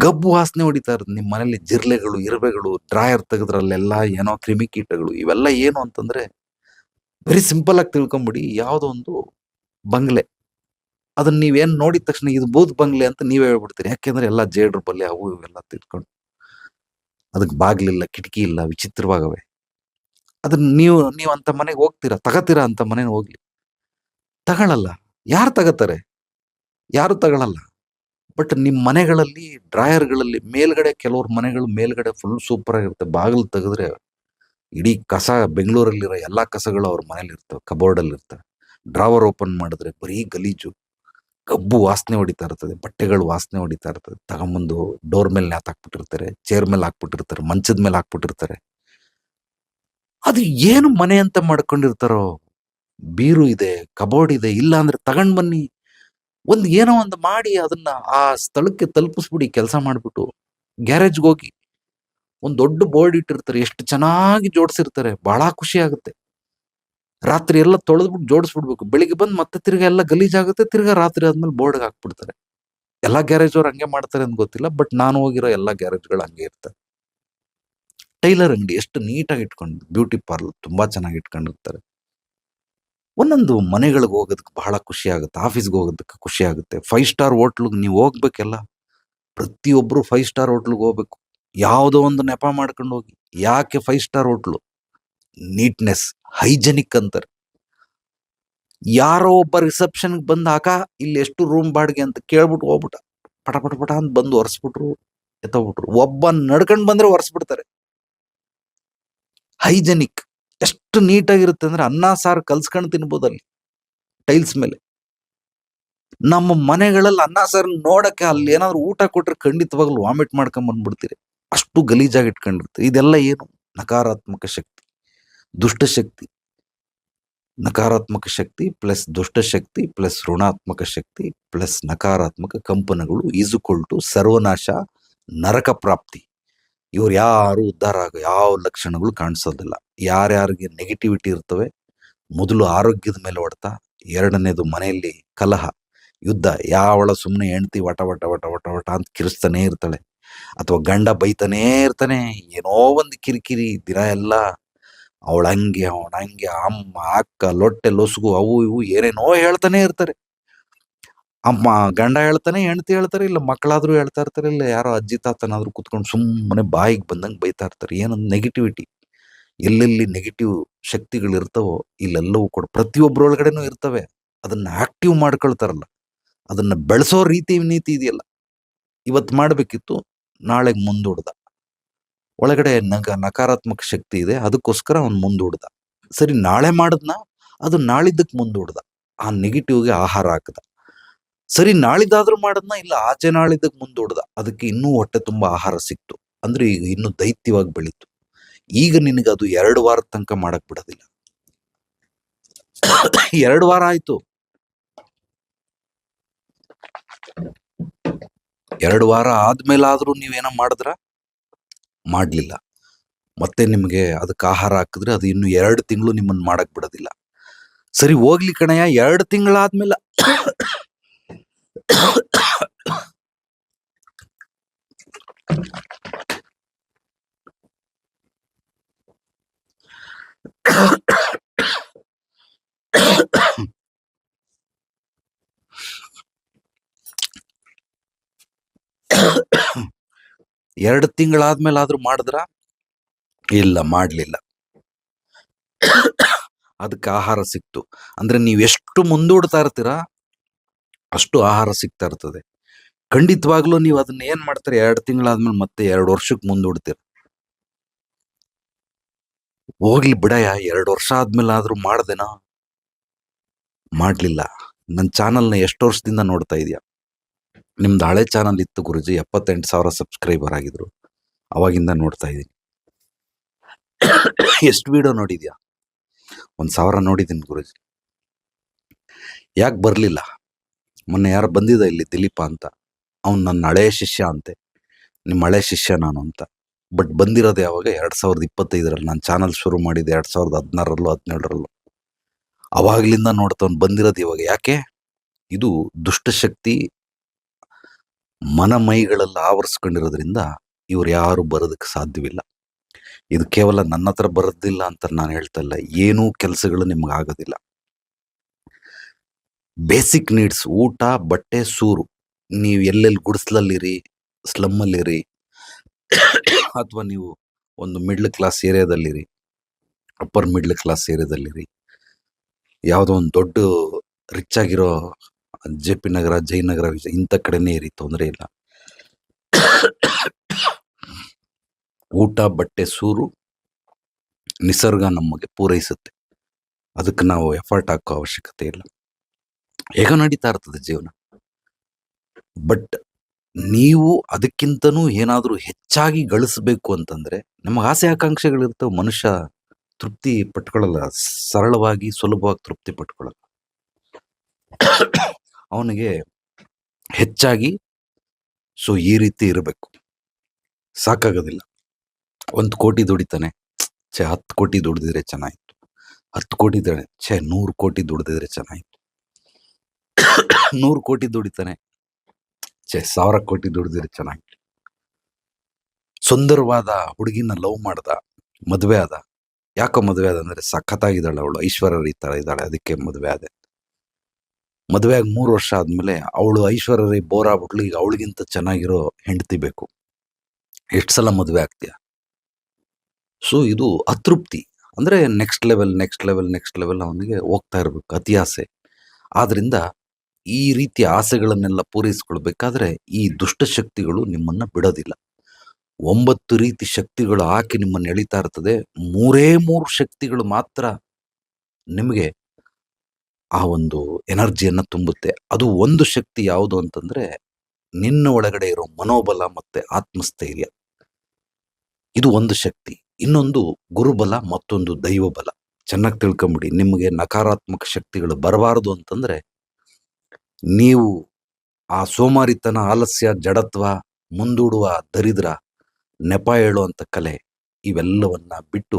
ಗಬ್ಬು ವಾಸನೆ ಹೊಡಿತಾ ಇರೋದು. ನಿಮ್ಮ ಮನೇಲಿ ಜಿರ್ಲೆಗಳು, ಇರುವೆಗಳು, ಡ್ರಾಯರ್ ತೆಗೆದ್ರಲ್ಲೆಲ್ಲ ಏನೋ ಕ್ರಿಮಿಕೀಟಗಳು ಇವೆಲ್ಲ ಏನು ಅಂತಂದ್ರೆ ವೆರಿ ಸಿಂಪಲ್ ಆಗಿ ತಿಳ್ಕೊಂಬಿಡಿ, ಯಾವುದೋ ಒಂದು ಬಂಗ್ಲೆ. ಅದನ್ನ ನೀವೇನು ನೋಡಿದ ತಕ್ಷಣ ಇದು ಬೂತ್ ಬಂಗ್ಲೆ ಅಂತ ನೀವೇ ಹೇಳ್ಬಿಡ್ತೀರಿ. ಯಾಕೆಂದ್ರೆ ಎಲ್ಲ ಜೇಡ್ರ ಬಲ್ಲೆ ಅವು ಇವೆಲ್ಲ ತಿಳ್ಕೊಂಡು. ಅದಕ್ಕೆ ಬಾಗ್ಲಿಲ್ಲ, ಕಿಟಕಿ ಇಲ್ಲ, ವಿಚಿತ್ರವಾಗವೆ. ಅದನ್ನ ನೀವು ನೀವು ಅಂತ ಮನೆಗೆ ಹೋಗ್ತೀರಾ? ತಗತೀರಾ ಅಂತ ಮನೆಗೆ ಹೋಗ್ಲಿ. ತಗೊಳಲ್ಲ. ಯಾರು ತಗತಾರೆ? ಯಾರು ತಗೊಳಲ್ಲ? ಬಟ್ ನಿಮ್ಮ ಮನೆಗಳಲ್ಲಿ, ಡ್ರಾಯರ್ಗಳಲ್ಲಿ, ಮೇಲ್ಗಡೆ ಕೆಲವ್ರ ಮನೆಗಳು ಮೇಲ್ಗಡೆ ಫುಲ್ ಸೂಪರ್ ಆಗಿರುತ್ತೆ. ಬಾಗಿಲು ತೆಗೆದ್ರೆ ಇಡೀ ಕಸ ಬೆಂಗಳೂರಲ್ಲಿರೋ ಎಲ್ಲಾ ಕಸಗಳು ಅವ್ರ ಮನೇಲಿ ಇರ್ತವೆ ಕಬೋರ್ಡ್ ಅಲ್ಲಿ ಇರ್ತವೆ. ಡ್ರಾವರ್ ಓಪನ್ ಮಾಡಿದ್ರೆ ಬರೀ ಗಲೀಜು, ಕಬ್ಬು ವಾಸನೆ ಹೊಡಿತಾ ಇರ್ತದೆ, ಬಟ್ಟೆಗಳು ವಾಸನೆ ಹೊಡಿತಾ ಇರ್ತದೆ. ತಗೊಂಬಂದು ಡೋರ್ ಮೇಲೆ ನೇತಾಕ್ಬಿಟ್ಟಿರ್ತಾರೆ ಚೇರ್ ಮೇಲೆ ಹಾಕ್ಬಿಟ್ಟಿರ್ತಾರೆ, ಮಂಚದ ಮೇಲೆ ಹಾಕ್ಬಿಟ್ಟಿರ್ತಾರೆ. ಅದು ಏನು ಮನೆ ಅಂತ ಮಾಡ್ಕೊಂಡಿರ್ತಾರೋ, ಬೀರು ಇದೆ ಕಬೋರ್ಡ್ ಇದೆ, ಇಲ್ಲ ಅಂದ್ರೆ ತಗೊಂಡ್ ಬನ್ನಿ. ಒಂದ್ ಏನೋ ಒಂದು ಮಾಡಿ ಅದನ್ನ ಆ ಸ್ಥಳಕ್ಕೆ ತಲುಪಿಸ್ಬಿಡಿ, ಕೆಲಸ ಮಾಡಿಬಿಟ್ಟು. ಗ್ಯಾರೇಜ್ಗೆ ಹೋಗಿ. ಒಂದು ದೊಡ್ಡ ಬೋರ್ಡ್ ಇಟ್ಟಿರ್ತಾರೆ, ಎಷ್ಟು ಚೆನ್ನಾಗಿ ಜೋಡಿಸಿರ್ತಾರೆ ಬಹಳ ಖುಷಿ ಆಗುತ್ತೆ. ರಾತ್ರಿ ಎಲ್ಲ ತೊಳೆದ್ಬಿಟ್ಟು ಜೋಡಿಸ್ಬಿಡ್ಬೇಕು. ಬೆಳಿಗ್ಗೆ ಬಂದು ಮತ್ತೆ ತಿರ್ಗ ಎಲ್ಲ ಗಲೀಜಾಗುತ್ತೆ ತಿರ್ಗಾ ರಾತ್ರಿ ಆದ್ಮೇಲೆ ಬೋರ್ಡ್ಗೆ ಹಾಕ್ಬಿಡ್ತಾರೆ. ಎಲ್ಲಾ ಗ್ಯಾರೇಜ್ ಅವ್ರು ಹಂಗೆ ಮಾಡ್ತಾರೆ ಅಂತ ಗೊತ್ತಿಲ್ಲ, ಬಟ್ ನಾನು ಹೋಗಿರೋ ಎಲ್ಲಾ ಗ್ಯಾರೇಜ್ಗಳು ಹಂಗೆ ಇರ್ತವೆ. ಟೈಲರ್ ಅಂಗಡಿ, ಎಷ್ಟು ನೀಟಾಗಿ ಇಟ್ಕೊಂಡು, ಬ್ಯೂಟಿ ಪಾರ್ಲರ್ ತುಂಬಾ ಚೆನ್ನಾಗಿ ಇಟ್ಕೊಂಡಿರ್ತಾರೆ. ಒಂದೊಂದು ಮನೆಗಳಿಗೆ ಹೋಗೋದಕ್ಕೆ ಬಹಳ ಖುಷಿ ಆಗುತ್ತೆ, ಆಫೀಸ್ಗೆ ಹೋಗೋದಕ್ಕೆ ಖುಷಿ ಆಗುತ್ತೆ. ಫೈವ್ ಸ್ಟಾರ್ ಹೋಟ್ಲಿಗೆ ನೀವು ಹೋಗ್ಬೇಕೆಲ್ಲ ಪ್ರತಿಯೊಬ್ಬರು ಫೈವ್ ಸ್ಟಾರ್ ಹೋಟ್ಲಿಗೆ ಹೋಗ್ಬೇಕು. ಯಾವುದೋ ಒಂದು ನೆಪ ಮಾಡ್ಕೊಂಡು ಹೋಗಿ, ಯಾಕೆ five star hotel? Neatness, hygienic ಅಂತಾರೆ. ಯಾರೋ ಒಬ್ಬ ರಿಸೆಪ್ಷನ್ ಬಂದು ಹಾಕ ಇಲ್ಲಿ ಎಷ್ಟು ರೂಮ್ ಬಾಡಿಗೆ? ಅಂತ ಕೇಳ್ಬಿಟ್ಟು ಹೋಗ್ಬಿಟ್ಟ. ಪಟ ಪಟ ಪಟ ಅಂತ ಬಂದು ಒರೆಸ್ಬಿಟ್ರು, ಎತ್ತೋಗ್ಬಿಟ್ರು. ಒಬ್ಬ ನಡ್ಕೊಂಡು ಬಂದ್ರೆ ಒರೆಸ್ಬಿಡ್ತಾರೆ. ಹೈಜೆನಿಕ್. ಎಷ್ಟು ನೀಟಾಗಿರುತ್ತೆ ಅಂದ್ರೆ ಅನ್ನ, ಸಾರು ಕಲ್ಸ್ಕೊಂಡು ತಿನ್ಬೋದು ಅಲ್ಲಿ ಟೈಲ್ಸ್ ಮೇಲೆ. ನಮ್ಮ ಮನೆಗಳಲ್ಲಿ ಅನ್ನ ಸಾರು ನೋಡಕ್ಕೆ ಅಲ್ಲಿ ಏನಾದ್ರು ಊಟ ಕೊಟ್ರೆ ಖಂಡಿತವಾಗ್ಲೂ ವಾಮಿಟ್ ಮಾಡ್ಕೊಂಡ್ ಬಂದ್ಬಿಡ್ತೀರಿ. ಅಷ್ಟು ಗಲೀಜಾಗಿ ಇಟ್ಕೊಂಡಿರ್ತೀವಿ ಇದೆಲ್ಲ ಏನು? ನಕಾರಾತ್ಮಕ ಶಕ್ತಿ. ದುಷ್ಟಶಕ್ತಿ ನಕಾರಾತ್ಮಕ ಶಕ್ತಿ ಪ್ಲಸ್ ದುಷ್ಟಶಕ್ತಿ ಪ್ಲಸ್ ಋಣಾತ್ಮಕ ಶಕ್ತಿ ಪ್ಲಸ್ ನಕಾರಾತ್ಮಕ ಕಂಪನಗಳು ಈಜುಕೊಳ್ಟು ಸರ್ವನಾಶ, ನರಕ ಪ್ರಾಪ್ತಿ. ಇವ್ರು ಯಾರು ಉದ್ಧಾರ ಆಗೋ ಯಾವ ಲಕ್ಷಣಗಳು ಕಾಣಿಸೋದಿಲ್ಲ. ಯಾರ್ಯಾರಿಗೆ ನೆಗೆಟಿವಿಟಿ ಇರ್ತವೆ, ಮೊದಲು ಆರೋಗ್ಯದ ಮೇಲೆ ಹೊಡೆತ, ಎರಡನೇದು ಮನೆಯಲ್ಲಿ ಕಲಹ, ಯುದ್ಧ, ಯಾವಳ ಸುಮ್ಮನೆ ಹೆಂಡತಿ ವಟ ವಟ ವಟ ವಟ ವಟ ಅಂತ ಕಿರಿಸ್ತಾನೆ ಇರ್ತಾಳೆ. ಅಥವಾ ಗಂಡ ಬೈತಾನೇ ಇರ್ತಾನೆ, ಏನೋ ಒಂದು ಕಿರಿಕಿರಿ, ದಿನ ಎಲ್ಲ ಅವಳ ಹಂಗೆ ಹಂಗೆ ಅಮ್ಮ, ಅಕ್ಕ, ಲೊಟ್ಟೆ, ಲೊಸುಗು, ಅವು ಇವು, ಏನೇನೋ ಹೇಳ್ತಾನೆ ಇರ್ತಾರೆ. ಅಮ್ಮ ಗಂಡ ಹೇಳ್ತಾನೆ, ಹೆಂಡತಿ ಹೇಳ್ತಾರೆ, ಇಲ್ಲ ಮಕ್ಕಳಾದ್ರೂ ಹೇಳ್ತಾ ಇರ್ತಾರೆ, ಇಲ್ಲ ಯಾರೋ ಅಜ್ಜಿ ತಾತನಾದ್ರೂ ಕುತ್ಕೊಂಡು ಸುಮ್ಮನೆ ಬಾಯಿಗೆ ಬಂದಂಗೆ ಬೈತಾ ಇರ್ತಾರೆ. ಏನೊಂದು ನೆಗೆಟಿವಿಟಿ ಎಲ್ಲೆಲ್ಲಿ ನೆಗೆಟಿವ್ ಶಕ್ತಿಗಳು ಇರ್ತವೋ, ಇಲ್ಲೆಲ್ಲವೂ ಕೂಡ ಪ್ರತಿಯೊಬ್ಬರೊಳಗಡೆನೂ ಇರ್ತವೆ. ಅದನ್ನ ಆಕ್ಟಿವ್ ಮಾಡ್ಕೊಳ್ತಾರಲ್ಲ. ಅದನ್ನ ಬೆಳೆಸೋ ರೀತಿ, ನೀತಿ ಇದೆಯಲ್ಲ. ಇವತ್ತು ಮಾಡಬೇಕಿತ್ತು ನಾಳೆಗೆ ಮುಂದೂಡ್ದ. ಒಳಗಡೆ ನಗ, ನಕಾರಾತ್ಮಕ ಶಕ್ತಿ ಇದೆ, ಅದಕ್ಕೋಸ್ಕರ ಅವ್ನು ಮುಂದೂಡ್ದ. ಸರಿ, ನಾಳೆ ಮಾಡಿದ್ನ, ಅದು ನಾಳಿದ್ದಕ್ಕೆ ಮುಂದೂಡ್ದ. ಆ ನೆಗೆಟಿವ್ಗೆ ಆಹಾರ ಹಾಕದ. ಸರಿ ನಾಳಿದಾದ್ರೂ ಮಾಡದ್ನ ಇಲ್ಲ, ಆಚೆ ನಾಳಿದ್ದಕ್ಕೆ ಮುಂದೂಡ್ದ ಅದಕ್ಕೆ ಇನ್ನೂ ಹೊಟ್ಟೆ ತುಂಬಾ ಆಹಾರ ಸಿಕ್ತು. ಅಂದ್ರೆ ಈಗ ಇನ್ನೂ ದೈತ್ಯವಾಗಿ ಬೆಳೀತು. ಈಗ ನಿನಗೆ ಅದು ಎರಡು ವಾರದ ತನಕ ಮಾಡಕ್ ಬಿಡೋದಿಲ್ಲ. ಎರಡು ವಾರ ಆಯ್ತು. ಎರಡು ವಾರ ಆದ್ಮೇಲಾದ್ರೂ ನೀವೇನೋ ಮಾಡಿದ್ರ? ಮಾಡ್ಲಿಲ್ಲ. ಮತ್ತೆ ನಿಮ್ಗೆ ಅದಕ್ಕೆ ಆಹಾರ ಹಾಕಿದ್ರೆ ಅದು ಇನ್ನು ಎರಡು ತಿಂಗಳು ನಿಮ್ಮನ್ನ ಮಾಡಕ್ ಬಿಡೋದಿಲ್ಲ. ಸರಿ, ಹೋಗ್ಲಿ ಕಣಯ್ಯ. ಎರಡು ತಿಂಗಳಾದ್ಮೇಲೆ ಎರಡು ತಿಂಗಳಾದ್ಮೇಲೆ ಆದ್ರೂ ಮಾಡಿದ್ರ? ಇಲ್ಲ ಮಾಡ್ಲಿಲ್ಲ. ಅದಕ್ಕೆ ಆಹಾರ ಸಿಕ್ತು. ಅಂದ್ರೆ ನೀವು ಎಷ್ಟು ಮುಂದೂಡ್ತಾ ಇರ್ತೀರಾ? ಅಷ್ಟು ಆಹಾರ ಸಿಗ್ತಾ ಇರ್ತದೆ. ಖಂಡಿತವಾಗ್ಲೂ ನೀವು ಅದನ್ನ ಏನ್ ಮಾಡ್ತಾರೆ? ಎರಡು ತಿಂಗಳಾದ್ಮೇಲೆ ಮತ್ತೆ ಎರಡು ವರ್ಷಕ್ಕೆ ಮುಂದೂಡ್ತೀರ ಹೋಗ್ಲಿ ಬಿಡಯ್ಯ, ಎರಡು ವರ್ಷ ಆದ್ಮೇಲೆ ಆದ್ರೂ ಮಾಡ್ದೇನಾ? ಮಾಡ್ಲಿಲ್ಲ. ನನ್ನ ಚಾನಲ್ನ ಎಷ್ಟು ವರ್ಷದಿಂದ ನೋಡ್ತಾ ಇದೀಯ? ನಿಮ್ದು ಹಳೆ ಚಾನಲ್ ಇತ್ತು ಗುರುಜಿ, ಎಪ್ಪತ್ತೆಂಟು ಸಾವಿರ ಸಬ್ಸ್ಕ್ರೈಬರ್ ಆಗಿದ್ರು. ಅವಾಗಿಂದ ನೋಡ್ತಾ ಇದ್ದೀನಿ. ಎಷ್ಟು ವಿಡಿಯೋ ನೋಡಿದ್ಯಾ? ಒಂದ್ ಸಾವಿರ ನೋಡಿದ್ದೀನಿ ಗುರುಜಿ. ಯಾಕೆ ಬರ್ಲಿಲ್ಲ? ಮೊನ್ನೆ ಯಾರು ಬಂದಿದ್ದ ಇಲ್ಲಿ ದಿಲೀಪ ಅಂತ. ಅವ್ನು ನನ್ನ ಹಳೆಯ ಶಿಷ್ಯ ಅಂತೆ. ನಿಮ್ಮ ಹಳೆ ಶಿಷ್ಯ ನಾನು ಅಂತ. ಬಟ್ ಬಂದಿರೋದು ಯಾವಾಗ? ಎರಡು ಸಾವಿರದ ಇಪ್ಪತ್ತೈದರಲ್ಲಿ. ನಾನು ಚಾನಲ್ ಶುರು ಮಾಡಿದ್ದೆ ಎರಡು ಸಾವಿರದ ಹದಿನಾರರಲ್ಲೂ ಹದಿನೇಳರಲ್ಲೂ. ಅವಾಗಲಿಂದ ನೋಡ್ತವ್ನು ಬಂದಿರೋದು ಇವಾಗ ಯಾಕೆ? ಇದು ದುಷ್ಟಶಕ್ತಿ ಮನಮೈಗಳಲ್ಲಿ ಆವರಿಸ್ಕೊಂಡಿರೋದ್ರಿಂದ ಇವ್ರು ಯಾರು ಬರೋದಕ್ಕೆ ಸಾಧ್ಯವಿಲ್ಲ. ಇದು ಕೇವಲ ನನ್ನ ಹತ್ರ ಬರೋದಿಲ್ಲ ಅಂತ ನಾನು ಹೇಳ್ತಾ ಇಲ್ಲ. ಏನೂ ಕೆಲಸಗಳು ನಿಮ್ಗೆ ಆಗೋದಿಲ್ಲ. ಬೇಸಿಕ್ ನೀಡ್ಸ್ ಊಟ, ಬಟ್ಟೆ, ಸೂರು. ನೀವು ಎಲ್ಲೆಲ್ಲಿ ಗುಡಿಸ್ಲಲ್ಲಿರಿ ಸ್ಲಮ್ಮಲ್ಲಿರಿ ಅಥವಾ ನೀವು ಒಂದು ಮಿಡ್ಲ್ ಕ್ಲಾಸ್ ಏರಿಯಾದಲ್ಲಿರಿ ಅಪ್ಪರ್ ಮಿಡ್ಲ್ ಕ್ಲಾಸ್ ಏರಿಯಾದಲ್ಲಿರಿ, ಯಾವುದೋ ಒಂದು ದೊಡ್ಡ ರಿಚ್ ಆಗಿರೋ ಜೆ ಪಿ ನಗರ ಜಯನಗರ ಇಂಥ ಕಡೆನೇ ಇರಿ, ತೊಂದರೆ ಇಲ್ಲ. ಊಟ, ಬಟ್ಟೆ, ಸೂರು ನಿಸರ್ಗ ನಮಗೆ ಪೂರೈಸುತ್ತೆ. ಅದಕ್ಕೆ ನಾವು ಎಫರ್ಟ್ ಹಾಕೋ ಅವಶ್ಯಕತೆ ಇಲ್ಲ. ಹೇಗೋ ನಡೀತಾ ಇರ್ತದೆ ಜೀವನ. ಬಟ್ ನೀವು ಅದಕ್ಕಿಂತನೂ ಏನಾದರೂ ಹೆಚ್ಚಾಗಿ ಗಳಿಸ್ಬೇಕು ಅಂತಂದ್ರೆ, ನಮಗೆ ಆಸೆ ಆಕಾಂಕ್ಷೆಗಳಿರ್ತವೆ, ಮನುಷ್ಯ ತೃಪ್ತಿ ಪಟ್ಕೊಳ್ಳಲ್ಲ, ಸರಳವಾಗಿ, ಸುಲಭವಾಗಿ ತೃಪ್ತಿ ಪಟ್ಕೊಳ್ಳಲ್ಲ. ಅವನಿಗೆ ಹೆಚ್ಚಾಗಿ ಸೊ ಈ ರೀತಿ ಇರಬೇಕು. ಸಾಕಾಗೋದಿಲ್ಲ. ಒಂದು ಕೋಟಿ ದುಡಿತಾನೆ, ಛೇ ಹತ್ತು ಕೋಟಿ ದುಡಿದಿದ್ರೆ ಚೆನ್ನಾಗಿತ್ತು. ಹತ್ತು ಕೋಟಿ ದುಡಿ ಛೇ ನೂರು ಕೋಟಿ ದುಡಿದಿದ್ರೆ ಚೆನ್ನಾಗಿತ್ತು. ನೂರು ಕೋಟಿ ದುಡಿತಾನೆ. ಛೇ, ಸಾವಿರ ಕೋಟಿ ದುಡಿದಿರಿ ಚೆನ್ನಾಗಿ. ಸುಂದರವಾದ ಹುಡುಗಿನ ಲವ್ ಮಾಡ್ದ, ಮದುವೆ ಆದ. ಯಾಕೋ ಮದುವೆ ಆದ ಅಂದ್ರೆ ಸಖತ್ತಾಗಿದ್ದಾಳೆ ಅವಳು ಐಶ್ವರ್ಯ ಈ ಥರ ಇದ್ದಾಳೆ, ಅದಕ್ಕೆ ಮದುವೆ ಆದೆ. ಮದುವೆ ಆಗಿ ಮೂರು ವರ್ಷ ಆದ್ಮೇಲೆ ಅವಳು ಐಶ್ವರ್ಯ ಬೋರ್ ಆಗ್ಬಿಟ್ಲು, ಈಗ ಅವಳಿಗಿಂತ ಚೆನ್ನಾಗಿರೋ ಹೆಂಡತಿ ಬೇಕು. ಎಷ್ಟು ಸಲ ಮದುವೆ ಆಗ್ತೀಯ? ಸೊ ಇದು ಅತೃಪ್ತಿ. ಅಂದ್ರೆ next level next level next level ಅವನಿಗೆ ಹೋಗ್ತಾ ಇರ್ಬೇಕು, ಅತಿ ಆಸೆ. ಆದ್ರಿಂದ ಈ ರೀತಿಯ ಆಸೆಗಳನ್ನೆಲ್ಲ ಪೂರೈಸಿಕೊಳ್ಬೇಕಾದ್ರೆ ಈ ದುಷ್ಟಶಕ್ತಿಗಳು ನಿಮ್ಮನ್ನ ಬಿಡೋದಿಲ್ಲ. ಒಂಬತ್ತು ರೀತಿ ಶಕ್ತಿಗಳು ಹಾಕಿ ನಿಮ್ಮನ್ನು ಎಳಿತಾ ಇರ್ತದೆ. ಮೂರೇ ಮೂರು ಶಕ್ತಿಗಳು ಮಾತ್ರ ನಿಮಗೆ ಆ ಒಂದು ಎನರ್ಜಿಯನ್ನು ತುಂಬುತ್ತೆ. ಅದು ಒಂದು ಶಕ್ತಿ ಯಾವುದು ಅಂತಂದ್ರೆ ನಿನ್ನ ಒಳಗಡೆ ಇರೋ ಮನೋಬಲ ಮತ್ತೆ ಆತ್ಮಸ್ಥೈರ್ಯ. ಇದು ಒಂದು ಶಕ್ತಿ. ಇನ್ನೊಂದು ಗುರುಬಲ ಮತ್ತೊಂದು ದೈವ ಬಲ ಚೆನ್ನಾಗಿ ತಿಳ್ಕೊಂಬಿಡಿ. ನಿಮಗೆ ನಕಾರಾತ್ಮಕ ಶಕ್ತಿಗಳು ಬರಬಾರದು ಅಂತಂದ್ರೆ ನೀವು ಆ ಸೋಮಾರಿತನ, ಆಲಸ್ಯ, ಜಡತ್ವ ಮುಂದೂಡುವ ದರಿದ್ರ, ನೆಪ ಹೇಳುವಂಥ ಕಲೆ ಇವೆಲ್ಲವನ್ನ ಬಿಟ್ಟು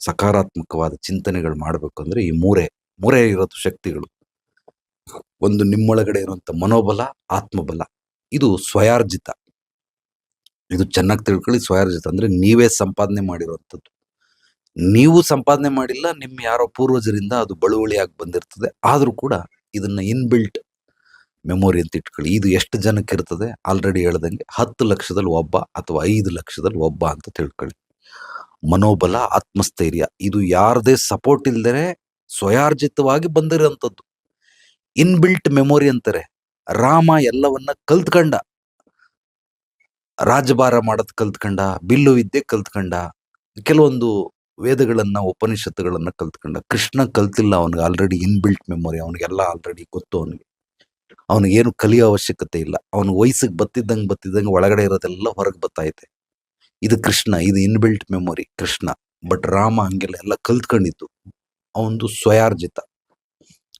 ಸಕಾರಾತ್ಮಕವಾದ ಚಿಂತನೆಗಳು ಮಾಡಬೇಕು ಅಂದ್ರೆ ಈ ಮೂರೇ ಮೂರೇ ಇರೋದು ಶಕ್ತಿಗಳು. ಒಂದು ನಿಮ್ಮೊಳಗಡೆ ಇರುವಂತ ಮನೋಬಲ, ಆತ್ಮಬಲ. ಇದು ಸ್ವಯಾರ್ಜಿತ. ಇದು ಚೆನ್ನಾಗಿ ತಿಳ್ಕೊಳ್ಳಿ, ಸ್ವಯಾರ್ಜಿತ ಅಂದ್ರೆ ನೀವೇ ಸಂಪಾದನೆ ಮಾಡಿರುವಂಥದ್ದು. ನೀವು ಸಂಪಾದನೆ ಮಾಡಿಲ್ಲ, ನಿಮ್ಮ ಯಾರೋ ಪೂರ್ವಜರಿಂದ ಅದು ಬಳುವಳಿಯಾಗಿ ಬಂದಿರ್ತದೆ. ಆದ್ರೂ ಕೂಡ ಇದನ್ನ ಇನ್ಬಿಲ್ಟ್ ಮೆಮೊರಿ ಅಂತ ಇಟ್ಕೊಳ್ಳಿ. ಇದು ಎಷ್ಟು ಜನಕ್ಕೆ ಇರ್ತದೆ? ಆಲ್ರೆಡಿ ಹೇಳ್ದಂಗೆ ಹತ್ತು ಲಕ್ಷದಲ್ಲಿ ಒಬ್ಬ ಅಥವಾ ಐದು ಲಕ್ಷದಲ್ಲಿ ಒಬ್ಬ ಅಂತ ತಿಳ್ಕೊಳ್ಳಿ. ಮನೋಬಲ, ಆತ್ಮಸ್ಥೈರ್ಯ, ಇದು ಯಾರದೇ ಸಪೋರ್ಟ್ ಇಲ್ದರೆ ಸ್ವಯಾರ್ಜಿತವಾಗಿ ಬಂದಿರೋಂಥದ್ದು. ಇನ್ಬಿಲ್ಟ್ ಮೆಮೊರಿ ಅಂತಾರೆ. ರಾಮ ಎಲ್ಲವನ್ನ ಕಲ್ತ್ಕಂಡ. ರಾಜಭಾರ ಮಾಡೋದ್ ಕಲ್ತ್ಕಂಡ, ಬಿಲ್ಲು ವಿದ್ಯೆ ಕಲ್ತ್ಕಂಡ, ಕೆಲವೊಂದು ವೇದಗಳನ್ನ, ಉಪನಿಷತ್ತುಗಳನ್ನ ಕಲ್ತ್ಕಂಡ. ಕೃಷ್ಣ ಕಲ್ತಿಲ್ಲ ಅವನಿಗೆ ಆಲ್ರೆಡಿ ಇನ್ಬಿಲ್ಟ್ ಮೆಮೊರಿ ಅವನಿಗೆಲ್ಲ ಆಲ್ರೆಡಿ ಗೊತ್ತು ಅವನಿಗೆ. ಅವನಿಗೇನು ಕಲಿಯೋ ಅವಶ್ಯಕತೆ ಇಲ್ಲ. ಅವನ ವಯಸ್ಸಿಗೆ ಬತ್ತಿದ್ದಂಗೆ ಬತ್ತಿದ್ದಂಗೆ ಒಳಗಡೆ ಇರೋದೆಲ್ಲ ಹೊರಗೆ ಬತ್ತೈತೆ ಇದು ಕೃಷ್ಣ, ಇದು inbuilt memory Krishna. But Rama ಹಂಗೆಲ್ಲ ಎಲ್ಲ ಕಲ್ತ್ಕೊಂಡಿದ್ದು ಅವನದು ಸ್ವಯಾರ್ಜಿತ.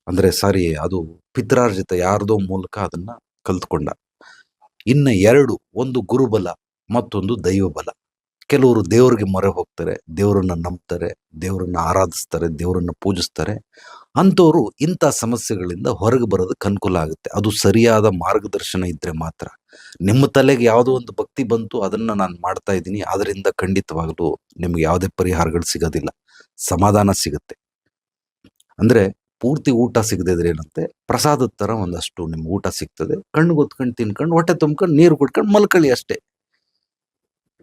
ಅಂದ್ರೆ ಸಾರಿ, ಅದು ಪಿತ್ರಾರ್ಜಿತ ಯಾರ್ದೋ ಮೂಲಕ ಅದನ್ನ ಕಲ್ತ್ಕೊಂಡ. ಇನ್ನ ಎರಡು, ಒಂದು ಗುರುಬಲ, ಮತ್ತೊಂದು ದೈವ ಬಲ ಕೆಲವರು ದೇವರಿಗೆ ಮೊರೆ ಹೋಗ್ತಾರೆ, ದೇವರನ್ನ ನಂಬ್ತಾರೆ, ದೇವರನ್ನ ಆರಾಧಿಸ್ತಾರೆ, ದೇವರನ್ನ ಪೂಜಿಸ್ತಾರೆ. ಅಂಥವರು ಇಂಥ ಸಮಸ್ಯೆಗಳಿಂದ ಹೊರಗೆ ಬರೋದಕ್ಕೆ ಅನುಕೂಲ ಆಗುತ್ತೆ. ಅದು ಸರಿಯಾದ ಮಾರ್ಗದರ್ಶನ ಇದ್ದರೆ ಮಾತ್ರ. ನಿಮ್ಮ ತಲೆಗೆ ಯಾವುದೋ ಒಂದು ಭಕ್ತಿ ಬಂತು, ಅದನ್ನು ನಾನು ಮಾಡ್ತಾ ಇದ್ದೀನಿ ಅದರಿಂದ ಖಂಡಿತವಾಗಲೂ ನಿಮ್ಗೆ ಯಾವುದೇ ಪರಿಹಾರಗಳು ಸಿಗೋದಿಲ್ಲ. ಸಮಾಧಾನ ಸಿಗುತ್ತೆ. ಅಂದರೆ ಪೂರ್ತಿ ಊಟ ಸಿಗದೆ ಇದ್ರೆ ಏನಂತೆ, ಪ್ರಸಾದದ ಥರ ಒಂದಷ್ಟು ನಿಮ್ಗೆ ಊಟ ಸಿಗ್ತದೆ. ಕಣ್ಣು ಗೊತ್ಕೊಂಡು ತಿನ್ಕೊಂಡು, ಹೊಟ್ಟೆ ತುಂಬ್ಕೊಂಡು, ನೀರು ಕುಡ್ಕೊಂಡು ಮಲ್ಕಳಿ ಅಷ್ಟೇ.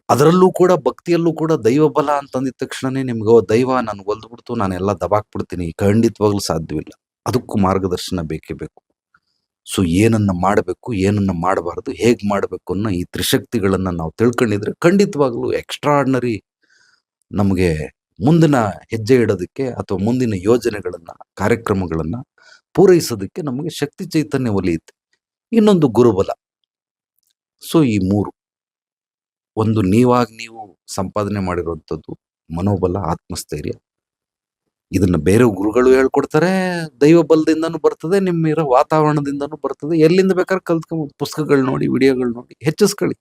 ಅದರಲ್ಲೂ ಕೂಡ ಭಕ್ತಿಯಲ್ಲೂ ಕೂಡ ದೈವ ಬಲ ಅಂತಂದಿದ ತಕ್ಷಣನೇ ನಿಮ್ಗೆ ದೈವ ನಾನು ಒಲ್ದ್ಬಿಡ್ತು, ನಾನೆಲ್ಲ ದಬಾಕ್ಬಿಡ್ತೀನಿ, ಖಂಡಿತವಾಗ್ಲೂ ಸಾಧ್ಯವಿಲ್ಲ. ಅದಕ್ಕೂ ಮಾರ್ಗದರ್ಶನ ಬೇಕೇ ಬೇಕು. ಸೊ ಏನನ್ನ ಮಾಡಬೇಕು, ಏನನ್ನ ಮಾಡಬಾರದು, ಹೇಗ್ ಮಾಡಬೇಕು ಅನ್ನೋ ಈ ತ್ರಿಶಕ್ತಿಗಳನ್ನ ನಾವು ತಿಳ್ಕೊಂಡಿದ್ರೆ ಖಂಡಿತವಾಗ್ಲೂ ಎಕ್ಸ್ಟ್ರಾಡ್ನರಿ ನಮಗೆ ಮುಂದಿನ ಹೆಜ್ಜೆ ಇಡೋದಕ್ಕೆ ಅಥವಾ ಮುಂದಿನ ಯೋಜನೆಗಳನ್ನ, ಕಾರ್ಯಕ್ರಮಗಳನ್ನ ಪೂರೈಸೋದಕ್ಕೆ ನಮಗೆ ಶಕ್ತಿ ಚೈತನ್ಯ ಒಲಿಯುತ್ತೆ. ಇನ್ನೊಂದು ಗುರುಬಲ. ಸೊ ಈ ಮೂರು. ಒಂದು ನೀವಾಗಿ ನೀವು ಸಂಪಾದನೆ ಮಾಡಿರುವಂಥದ್ದು ಮನೋಬಲ, ಆತ್ಮಸ್ಥೈರ್ಯ. ಇದನ್ನ ಬೇರೆ ಗುರುಗಳು ಹೇಳ್ಕೊಡ್ತಾರೆ ದೈವ ಬಲದಿಂದನೂ ಬರ್ತದೆ ನಿಮ್ಮ ಇರೋ ವಾತಾವರಣದಿಂದನೂ ಬರ್ತದೆ. ಎಲ್ಲಿಂದ ಬೇಕಾದ್ರೆ ಕಲ್ತ್ಕೊಂಬೋದು. ಪುಸ್ತಕಗಳು ನೋಡಿ, ವಿಡಿಯೋಗಳು ನೋಡಿ, ಹೆಚ್ಚಿಸ್ಕೊಳ್ಳಿ.